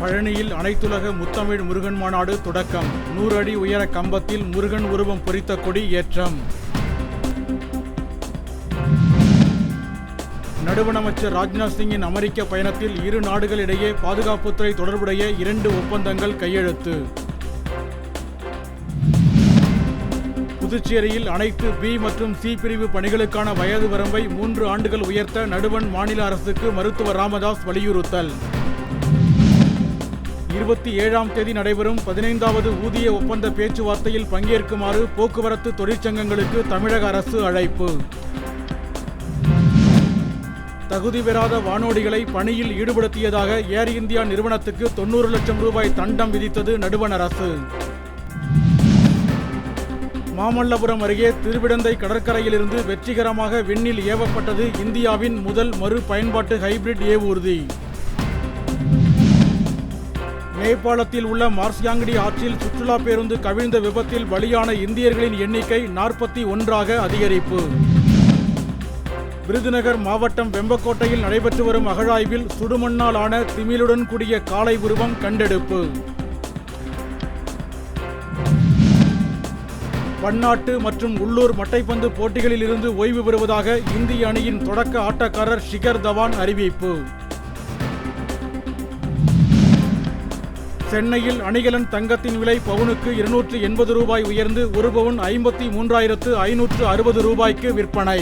பழனியில் அனைத்துலக முத்தமிழ் முருகன் மாநாடு தொடக்கம். நூறு அடி உயர கம்பத்தில் முருகன் உருவம் பொறித்த கொடி ஏற்றம். நடுவண் அமைச்சர் ராஜ்நாத் சிங்கின் அமெரிக்க பயணத்தில் இரு நாடுகளிடையே பாதுகாப்புத்துறை தொடர்புடைய இரண்டு ஒப்பந்தங்கள் கையெழுத்து. புதுச்சேரியில் அனைத்து பி மற்றும் சி பிரிவு பணிகளுக்கான வயது வரம்பை மூன்று ஆண்டுகள் உயர்த்த நடுவண் மாநில அரசுக்கு மருத்துவர் ராமதாஸ் வலியுறுத்தல். இருபத்தி ஏழாம் தேதி நடைபெறும் பதினைந்தாவது ஊதிய ஒப்பந்த பேச்சுவார்த்தையில் பங்கேற்குமாறு போக்குவரத்து தொழிற்சங்கங்களுக்கு தமிழக அரசு அழைப்பு. தகுதி பெறாத வானோடிகளை பணியில் ஈடுபடுத்தியதாக ஏர் இந்தியா நிறுவனத்துக்கு தொண்ணூறு லட்சம் ரூபாய் தண்டம் விதித்தது நடுவண் அரசு. மாமல்லபுரம் அருகே திருவிடந்தை கடற்கரையிலிருந்து வெற்றிகரமாக விண்ணில் ஏவப்பட்டது இந்தியாவின் முதல் மறு பயன்பாட்டு ஹைபிரிட் ஏவூர்தி நேபாளத்தில் உள்ள மார்சியாங்கடி ஆற்றில் சுற்றுலா பேருந்து கவிழ்ந்த விபத்தில் பலியான இந்தியர்களின் எண்ணிக்கை நாற்பத்தி ஒன்றாக அதிகரிப்பு. விருதுநகர் மாவட்டம் வெம்பக்கோட்டையில் நடைபெற்று வரும் அகழாய்வில் சுடுமண்ணால் ஆன திமிலுடன் கூடிய காளை உருவம் கண்டெடுப்பு. பன்னாட்டு மற்றும் உள்ளூர் மட்டைப்பந்து போட்டிகளில் இருந்து ஓய்வு பெறுவதாக இந்திய அணியின் தொடக்க ஆட்டக்காரர் ஷிகர் தவான் அறிவிப்பு. சென்னையில் அணிகலன் தங்கத்தின் விலை பவுனுக்கு இருநூற்று எண்பது ரூபாய் உயர்ந்து ஒரு பவுன் ஐம்பத்தி மூன்றாயிரத்து ஐநூற்று அறுபது ரூபாய்க்கு விற்பனை.